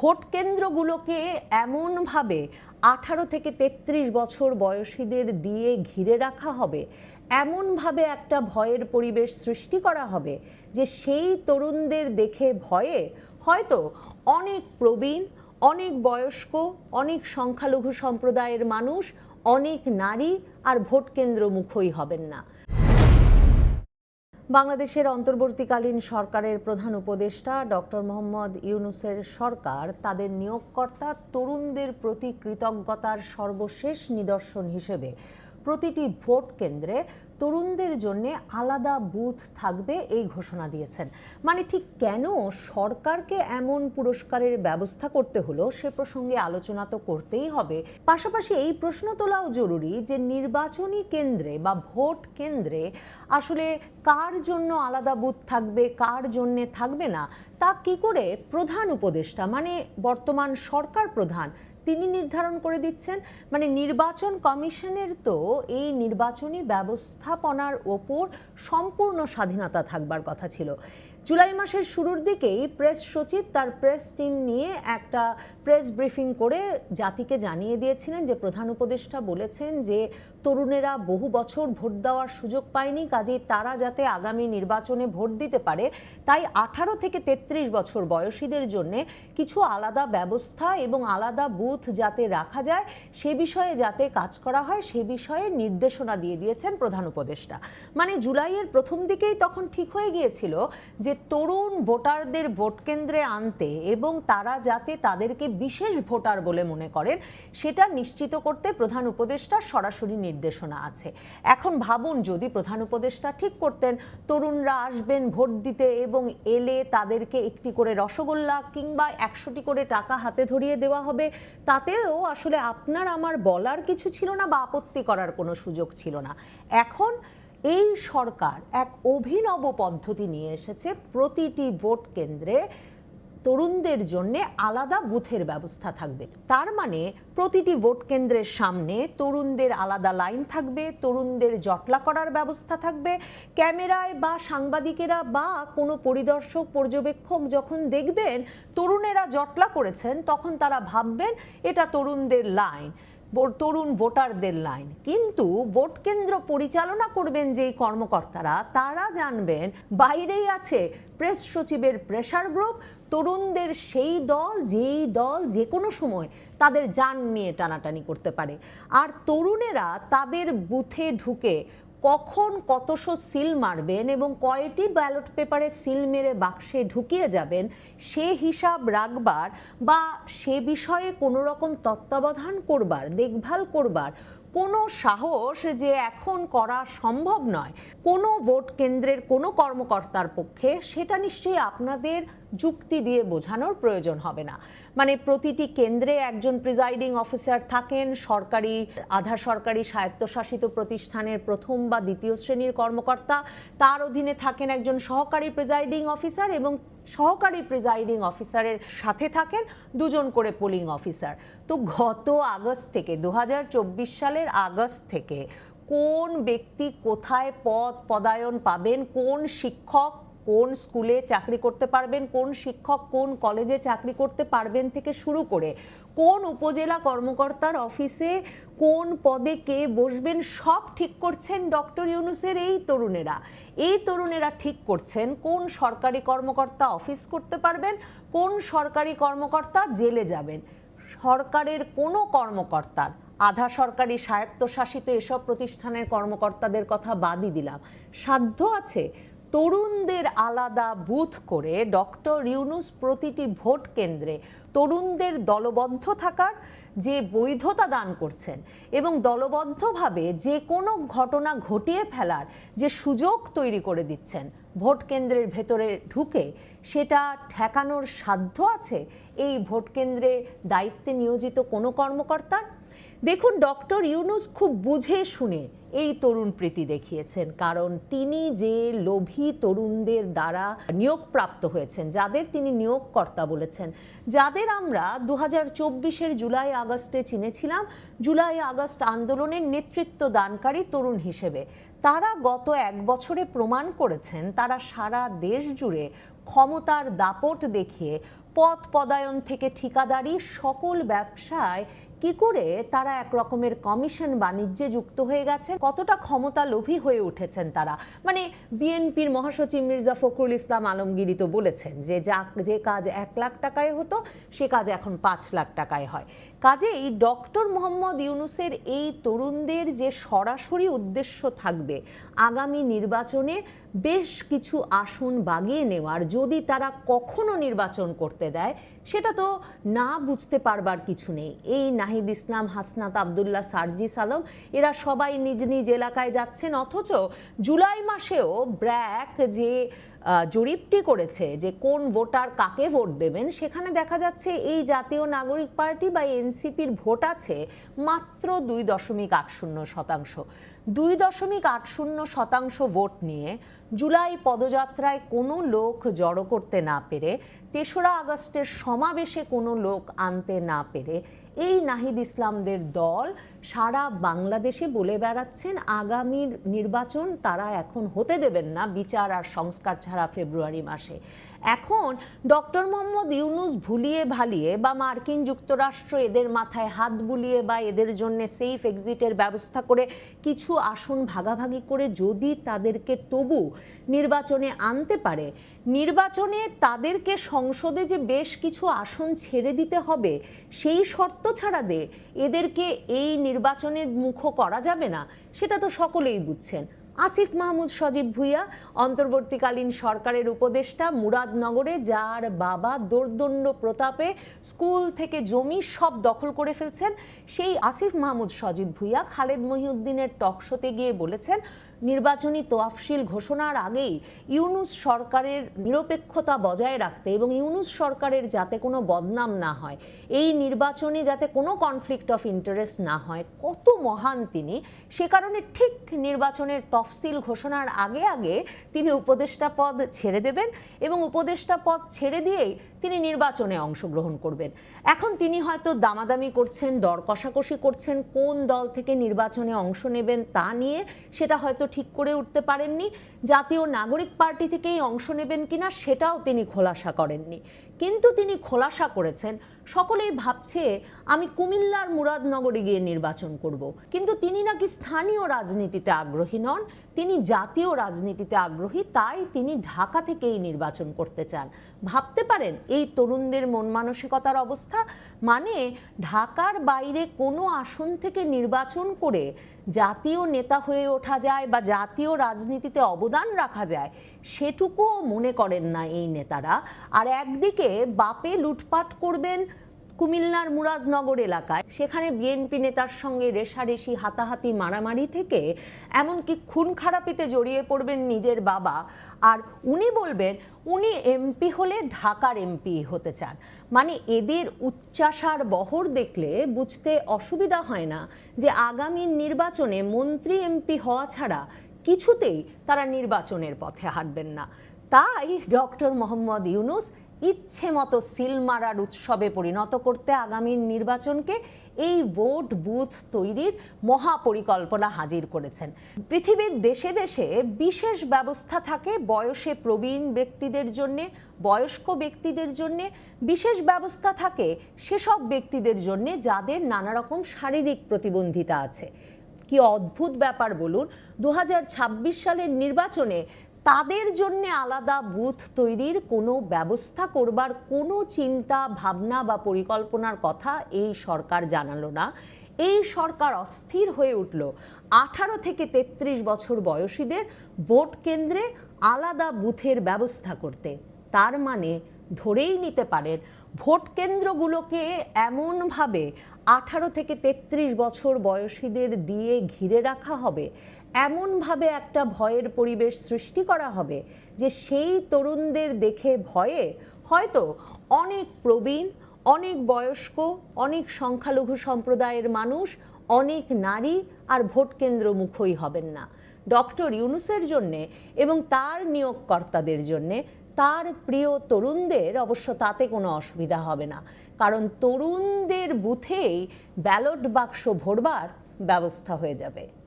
Vote কেন্দ্রগুলোকে এমনভাবে আঠারো থেকে তেত্রিশ বছর বয়সীদের দিয়ে ঘিরে রাখা হবে, এমনভাবে একটা ভয়ের পরিবেশ সৃষ্টি করা হবে যে সেই তরুণদের দেখে ভয়ে হয়তো অনেক প্রবীণ, অনেক বয়স্ক, অনেক সংখ্যালঘু সম্প্রদায়ের মানুষ, অনেক নারী আর ভোট কেন্দ্র মুখই হবেন না। বাংলাদেশের অন্তর্বর্তীকালীন সরকারের প্রধান উপদেষ্টা ডক্টর মোহাম্মদ ইউনুসের সরকার তাদের নিয়োগকর্তা তরুণদের প্রতি কৃতজ্ঞতার সর্বশেষ নিদর্শন হিসেবে প্রতিটি ভোট কেন্দ্রে তরুণদের জন্য আলাদা বুথ থাকবে এই ঘোষণা দিয়েছেন। মানে ঠিক কেন সরকারকে এমন পুরস্কারের ব্যবস্থা করতে হলো সে প্রসঙ্গে আলোচনা তো করতেই হবে। পাশাপাশি এই প্রশ্ন তোলাও জরুরি যে নির্বাচনী কেন্দ্রে বা ভোট কেন্দ্রে আসলে কার জন্য আলাদা বুথ থাকবে, কার জন্যে থাকবে না, তা কি করে প্রধান উপদেষ্টা মানে বর্তমান সরকার প্রধান তিনি নির্ধারণ করে দিচ্ছেন। মানে নির্বাচন কমিশনের তো এই নির্বাচনী ব্যবস্থাপনার ওপর সম্পূর্ণ স্বাধীনতা থাকবার কথা ছিল। জুলাই মাসের শুরুর দিকেই প্রেস সচিব তার প্রেস টিম নিয়ে একটা প্রেস ব্রিফিং করে জাতিকে জানিয়ে দিয়েছিলেন যে প্রধান উপদেষ্টা বলেছেন যে তরুণেরা বহু বছর ভোট দেওয়ার সুযোগ পায়নি, কাজেই তারা যাতে আগামী নির্বাচনে ভোট দিতে পারে। তাই আঠারো থেকে তেত্রিশ বছর বয়সীদের জন্য কিছু আলাদা ব্যবস্থা এবং আলাদা বুথ যাতে রাখা যায়, সে বিষয়ে যাতে কাজ করা হয়, সে বিষয়ে নির্দেশনা দিয়ে দিয়েছেন প্রধান উপদেষ্টা। মানে জুলাইয়ের প্রথম দিকেই তখন ঠিক হয়ে গিয়েছিল যে তরুণ ভোটারদের ভোট কেন্দ্রে আনতে এবং তারা যাতে তাদেরকে বিশেষ ভোটার বলে মনে করেন, সেটা নিশ্চিত করতে প্রধান উপদেষ্টার সরাসরি নির্দেশনা আছে। এখন ভাবুন, যদি প্রধান উপদেষ্টা ঠিক করতেন, তরুণরা আসবেন ভোট দিতে এবং এলে তাদেরকে একটি করে রসগোল্লা কিংবা একশোটি করে টাকা হাতে ধরিয়ে দেওয়া হবে, তাতেও আসলে আপনার, আমার বলার কিছু ছিল না বা আপত্তি করার কোনো সুযোগ ছিল না। এখন এই সরকার এক অভিনব পদ্ধতি নিয়ে এসেছে। প্রতিটি ভোট কেন্দ্রে তরুণদের জন্য আলাদা বুথের ব্যবস্থা থাকবে। তার মানে প্রতিটি ভোট কেন্দ্রের সামনে তরুণদের আলাদা লাইন থাকবে, তরুণদের জটলা করার ব্যবস্থা থাকবে। ক্যামেরায় বা সাংবাদিকেরা বা কোনো পরিদর্শক, পর্যবেক্ষক যখন দেখবেন তরুণেরা জটলা করেছেন, তখন তারা ভাববেন এটা তরুণদের লাইন। তরুণ ভোটারদের লাইন। কিন্তু ভোট কেন্দ্র পরিচালনা করবেন যেই কর্মকর্তারা, তারা জানবেন বাইরেই আছে প্রেস সচিবের প্রেশার গ্রুপ তরুণদের সেই দল, যেই দল যে কোনো সময় তাদের যান নিয়ে টানাটানি করতে পারে। আর তরুণেরা তাদের বুথে ঢুকে কখন কতশো সিল মারবেন এবং কয়টি ব্যালট পেপারে সিল মেরে বাক্সে ঢুকিয়ে যাবেন, সে হিসাব রাখবার বা সে বিষয়ে কোনো রকম তত্ত্বাবধান করবার, দেখভাল করবার কোনো সাহস যে এখন করা সম্ভব নয়। কোনো ভোট কেন্দ্রের কোনো কর্মকর্তার পক্ষে সেটা নিশ্চয়ই আপনাদের যুক্তি দিয়ে বোঝানোর প্রয়োজন হবে না। মানে প্রতিটি কেন্দ্রে একজন প্রিজাইডিং অফিসার থাকেন, সরকারি, আধা সরকারি স্বায়ত্তশাসিত প্রতিষ্ঠানের প্রথম বা দ্বিতীয় শ্রেণির কর্মকর্তা, তার অধীনে থাকেন একজন সহকারী প্রিজাইডিং অফিসার এবং সহকারী প্রিজাইডিং অফিসারের সাথে থাকেন দুজন করে পোলিং অফিসার। তো গত আগস্ট থেকে দু হাজার চব্বিশ সালের আগস্ট থেকে কোন ব্যক্তি কোথায় পদ পদায়ন পাবেন, কোন শিক্ষক কোন স্কুলে চাকরি করতে পারবেন, কোন শিক্ষক কোন কলেজে চাকরি করতে পারবেন থেকে শুরু করে কোন উপজেলা কর্মকর্তার অফিসে কোন পদে কে বসবেন, সব ঠিক করছেন ডক্টর ইউনুসের এই তরুণেরা। এই তরুণেরা ঠিক করছেন কোন সরকারি কর্মকর্তা অফিস করতে পারবেন, কোন সরকারি কর্মকর্তা জেলে যাবেন। সরকারের কোনো কর্মকর্তার, আধা সরকারি স্বায়ত্তশাসিত এসব প্রতিষ্ঠানের কর্মকর্তাদের কথা বাদই দিলাম। সাধ্য আছে তরুণদের আলাদা বুথ করে ডক্টর ইউনুস প্রতিটি ভোট কেন্দ্রে তরুণদের দলবদ্ধ থাকার যে বৈধতা দান করছেন এবং দলবদ্ধভাবে যে কোনো ঘটনা ঘটিয়ে ফেলার যে সুযোগ তৈরি করে দিচ্ছেন, ভোট কেন্দ্রের ভেতরে ঢুকে সেটা ঠেকানোর সাধ্য আছে? এই ভোট কেন্দ্রে দায়িত্বে নিয়োজিত কোনো কর্মকর্তার? দেখুন, ডক্টর ইউনুস খুব বুঝে শুনে এই তরুণ প্রীতি দেখিয়েছেন, কারণ তিনি যে লোভী তরুণদের দ্বারা নিয়োগপ্রাপ্ত হয়েছেন, যাদের তিনি নিয়োগকর্তা বলেছেন, যাদের আমরা দু হাজার জুলাই আগস্টে চিনেছিলাম। জুলাই আগস্ট আন্দোলনের নেতৃত্ব দানকারী তরুণ হিসেবে। তারা গত এক বছরে প্রমাণ করেছেন তারা সারা দেশ জুড়ে ক্ষমতার দাপট দেখিয়ে পথ পদায়ন থেকে ঠিকাদারি সকল ব্যবসায় কি করে তারা এক রকমের কমিশন বাণিজ্যে যুক্ত হয়ে গেছে, কতটা ক্ষমতা লোভী হয়ে উঠেছেন তারা? মানে বিএনপির মহাসচিব মির্জা ফখরুল ইসলাম আলমগীরই তো বলেছেন যে যা, যে কাজ এক লাখ টাকায় হতো, সে কাজ এখন পাঁচ লাখ টাকায় হয়। কাজেই ডক্টর মোহাম্মদ ইউনুসের এই তরুণদের যে সরাসরি উদ্দেশ্য থাকবে আগামী নির্বাচনে বেশ কিছু আসন বাগিয়ে নেওয়ার যদি তারা কখনো নির্বাচন করতে দেয়, সেটা তো না বুঝতে পারবার কিছু নেই। এই নাহিদ ইসলাম, হাসনাত আবদুল্লাহ, সার্জিস আলম, এরা সবাই নিজ নিজ এলাকায় যাচ্ছেন, অথচ জুলাই মাসেও ব্র্যাক যে জরিপটি করেছে যে কোন ভোটার কাকে ভোট দেবেন, সেখানে দেখা যাচ্ছে এই জাতীয় নাগরিক পার্টি বা এনসিপির ভোট আছে মাত্র দুই দশমিক আট শূন্য শতাংশ। দুই দশমিক আট শূন্য শতাংশ ভোট নিয়ে জুলাই পদযাত্রায় কোনো লোক জড়ো করতে না পেরে তেসরা আগস্টের সমাবেশে কোনো লোক আনতে না পেরে এই নাহিদ ইসলামদের দল সারা বাংলাদেশে বলে বেড়াচ্ছেন, আগামীর নির্বাচন তারা এখন হতে দেবেন না, বিচার আর সংস্কার ছাড়া ফেব্রুয়ারি মাসে। এখন ডক্টর মোহাম্মদ ইউনুস ভুলিয়ে ভালিয়ে বা মার্কিন যুক্তরাষ্ট্র এদের মাথায় হাত বুলিয়ে বা এদের জন্য সেফ এক্সিটের ব্যবস্থা করে কিছু আসন ভাগাভাগি করে যদি তাদেরকে তবু নির্বাচনে আনতে পারে নির্বাচনে তাদেরকে সংসদে যে বেশ কিছু আসন ছেড়ে দিতে হবে, সেই শর্ত ছাড়া দে এদেরকে এই নির্বাচনের মুখ করা যাবে না, সেটা তো সকলেই বুঝছেন। আসিফ মাহমুদ সজীব ভুইয়া, অন্তর্বর্তীকালীন সরকারের উপদেষ্টা, মুরাদনগরে যার বাবা দোর্দণ্ড প্রতাপে স্কুল থেকে জমি সব দখল করে ফেলছেন, সেই আসিফ মাহমুদ সজীব ভুইয়া খালেদ মহিউদ্দিনের টকশোতে গিয়ে বলেছেন নির্বাচনী তোয়াফশিল ঘোষণার আগেই ইউনুস সরকারের নিরপেক্ষতা বজায় রাখতে এবং ইউনুস সরকারের যাতে কোনো বদনাম না হয়, এই নির্বাচনে যাতে কোনো কনফ্লিক্ট অফ ইন্টারেস্ট না হয়, কত মহান তিনি। সে কারণে ঠিক নির্বাচনের তফসিল ঘোষণার আগে আগে তিনি উপদেষ্টা পদ ছেড়ে দেবেন এবং উপদেষ্টা পদ ছেড়ে দিয়েই তিনি নির্বাচনে অংশগ্রহণ করবেন। এখন তিনি হয়তো দামাদামি করছেন, দর কষাকষি করছেন, কোন দল থেকে নির্বাচনে অংশ নেবেন তা নিয়ে সেটা হয়তো ঠিক করে উঠতে পারেননি। জাতীয় নাগরিক পার্টি থেকেই অংশ নেবেন কিনা সেটাও তিনি খোলাসা করেননি। কিন্তু তিনি খোলাসা করেছেন, সকলেই ভাবছে, আমি কুমিল্লার মুরাদনগরে গিয়ে নির্বাচন করব। কিন্তু তিনি নাকি স্থানীয় রাজনীতিতে আগ্রহী নন, তিনি জাতীয় রাজনীতিতে আগ্রহী, তাই তিনি ঢাকা থেকেই নির্বাচন করতে চান। ভাবতে পারেন, এই তরুণদের মন মানসিকতার অবস্থা? মানে ঢাকার বাইরে কোনো আসন থেকে নির্বাচন করে জাতীয় নেতা হয়ে ওঠা যায় বা জাতীয় রাজনীতিতে অবদান রাখা যায়, সেটুকুও মনে করেন না এই নেতারা। আর একদিকে বাপে লুটপাট করবেন কুমিল্লার মুরাদনগর এলাকায়। সেখানে বিএনপি নেতার সঙ্গে রেশারেশি হাতাহাতি মারামারি থেকে এমনকি খুন খারাপিতে জড়িয়ে পড়বেন নিজের বাবা। আর উনি বলবেন, উনি এমপি হলে ঢাকার এমপি হতে চান। মানে এদের উচ্চাসার বহর দেখলে বুঝতে অসুবিধা হয় না যে আগামী নির্বাচনে মন্ত্রী এমপি হওয়া ছাড়া কিছুতেই তারা নির্বাচনের পথে হাঁটবেন না। তাই ডক্টর মোহাম্মদ ইউনুস ইচ্ছে মতো সিল মারার উৎসবে পরিণত করতে আগামী নির্বাচনকে এই ভোট বুথ তৈরির মহাপরিকল্পনা হাজির করেছেন। পৃথিবীর দেশে দেশে বিশেষ ব্যবস্থা থাকে বয়সে প্রবীণ ব্যক্তিদের জন্যে, বয়স্ক ব্যক্তিদের জন্যে। বিশেষ ব্যবস্থা থাকে সেসব ব্যক্তিদের জন্যে যাদের নানা রকম শারীরিক প্রতিবন্ধিতা আছে। কি অদ্ভুত ব্যাপার বলুন, দু হাজার ছাব্বিশ সালের নির্বাচনে তাদের জন্য আলাদা বুথ তৈরির কোনো ব্যবস্থা করবার কোনো চিন্তা, ভাবনা বা পরিকল্পনার কথা এই সরকার জানালো না। এই সরকার অস্থির হয়ে উঠল। আঠারো থেকে তেত্রিশ বছর বয়সীদের ভোট কেন্দ্রে আলাদা বুথের ব্যবস্থা করতে। তার মানে ধরেই নিতে পারেন, ভোট কেন্দ্রগুলোকে এমনভাবে আঠারো থেকে তেত্রিশ বছর বয়সীদের দিয়ে ঘিরে রাখা হবে এমনভাবে একটা ভয়ের পরিবেশ সৃষ্টি করা হবে যে সেই তরুণদের দেখে ভয়ে হয়তো অনেক প্রবীণ, অনেক বয়স্ক, অনেক সংখ্যালঘু সম্প্রদায়ের মানুষ, অনেক নারী আর ভোট কেন্দ্র মুখই হবেন না। ডক্টর ইউনুসের জন্যে এবং তার নিয়োগকর্তাদের জন্যে তার প্রিয় তরুণদের অবশ্য তাতে কোনো অসুবিধা হবে না। কারণ তরুণদের বুথেই ব্যালট বাক্স ভরবার ব্যবস্থা হয়ে যাবে।